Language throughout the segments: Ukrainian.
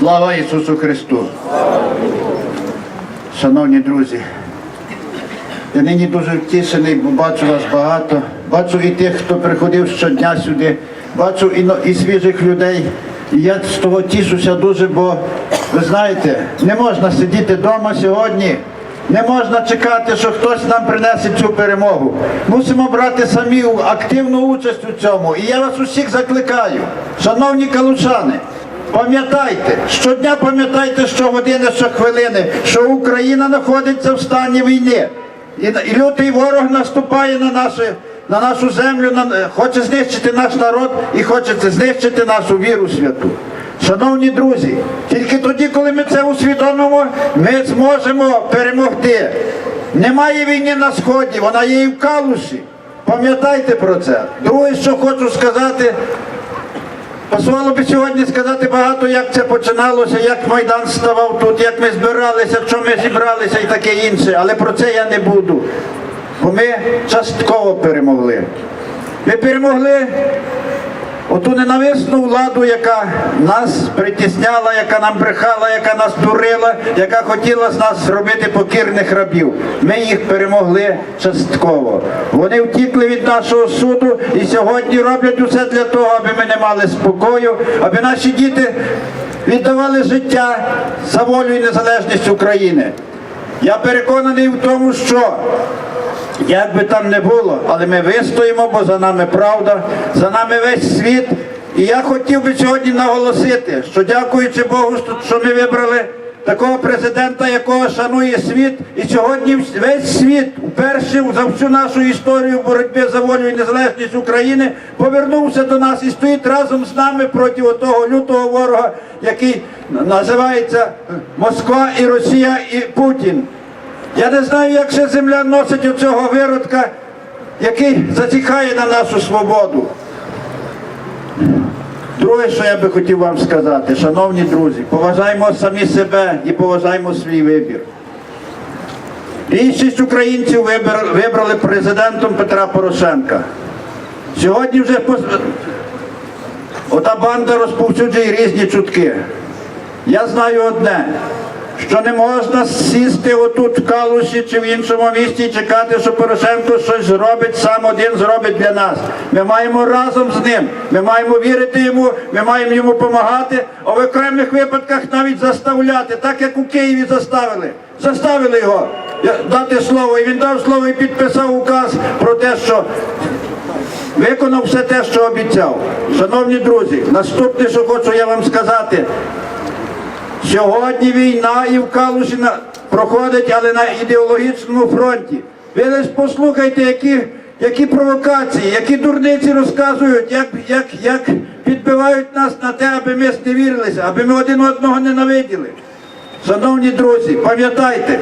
Слава Ісусу Христу! Шановні друзі, я нині дуже втішений, бо бачу вас багато. Бачу і тих, хто приходив щодня сюди, бачу і, і свіжих людей. І я з того тішуся дуже, бо ви знаєте, не можна сидіти вдома сьогодні. Не можна чекати, що хтось нам принесе цю перемогу. Мусимо брати самі активну участь у цьому. І я вас усіх закликаю, шановні калушани, Пам'ятайте, щодня пам'ятайте, що години, що хвилини, що Україна знаходиться в стані війни. І, лютий ворог наступає на, нашу, на нашу землю, на, хоче знищити наш народ і хоче знищити нашу віру святу. Шановні друзі, тільки тоді, коли ми це усвідомимо, ми зможемо перемогти. Немає війни на сході, вона є і в калуші. Пам'ятайте про це. Друге, що хочу сказати, Посувало би сьогодні сказати багато, як це починалося, як Майдан ставав тут, як ми збиралися, в чому ми зібралися і таке інше. Але про це я не буду. Бо ми частково перемогли. Ми перемогли оту ненависну владу, яка нас притісняла, яка нам брехала, яка нас дурила, яка хотіла з нас зробити покірних рабів. Ми їх перемогли частково. Вони втікли від нашого суду і сьогодні роблять усе для того, аби ми не мали спокою, аби наші діти віддавали життя за волю і незалежність України. Я переконаний в тому, що як би там не було, але ми вистоїмо, бо за нами правда, за нами весь світ. І я хотів би сьогодні наголосити, що дякуючи Богу, що ми вибрали такого президента, якого шанує світ. І сьогодні весь світ, вперше за всю нашу історію боротьби за волю і незалежність України, повернувся до нас і стоїть разом з нами проти того лютого ворога, який називається Москва і Росія і Путін. Я не знаю, як ще земля носить оцього виродка, який зазіхає на нашу свободу. Друге, що я би хотів вам сказати, шановні друзі, поважаємо самі себе і поважаємо свій вибір. Більшість українців вибрали президентом Петра Порошенка. Сьогодні вже ота банда розповсюджує різні чутки. Я знаю одне, що не можна сісти отут в Калуші чи в іншому місті і чекати, що Порошенко щось зробить, сам один зробить для нас. Ми маємо разом з ним, ми маємо вірити йому, ми маємо йому допомагати, а в окремих випадках навіть заставляти, так як у Києві заставили. Заставили його дати слово, і він дав слово і підписав указ про те, що виконав все те, що обіцяв. Шановні друзі, наступне, що хочу я вам сказати, Сьогодні війна і в Калузіна проходить, але на ідеологічному фронті. Ви лише послухайте, які, які провокації, які дурниці розказують, як, як, як підбивають нас на те, аби ми зневірилися, аби ми один одного ненавиділи. Шановні друзі, пам'ятайте,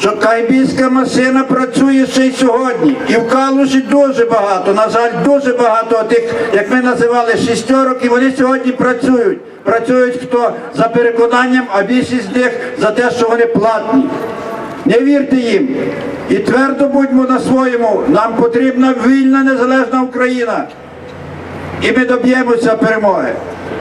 що кайбійська машина працює ще й сьогодні. І в Калуші дуже багато, на жаль, дуже багато тих, як ми називали, шістерок, і вони сьогодні працюють. Працюють хто за переконанням, а більшість з них за те, що вони платні. Не вірте їм. І твердо будьмо на своєму. Нам потрібна вільна незалежна Україна. І ми доб'ємося перемоги.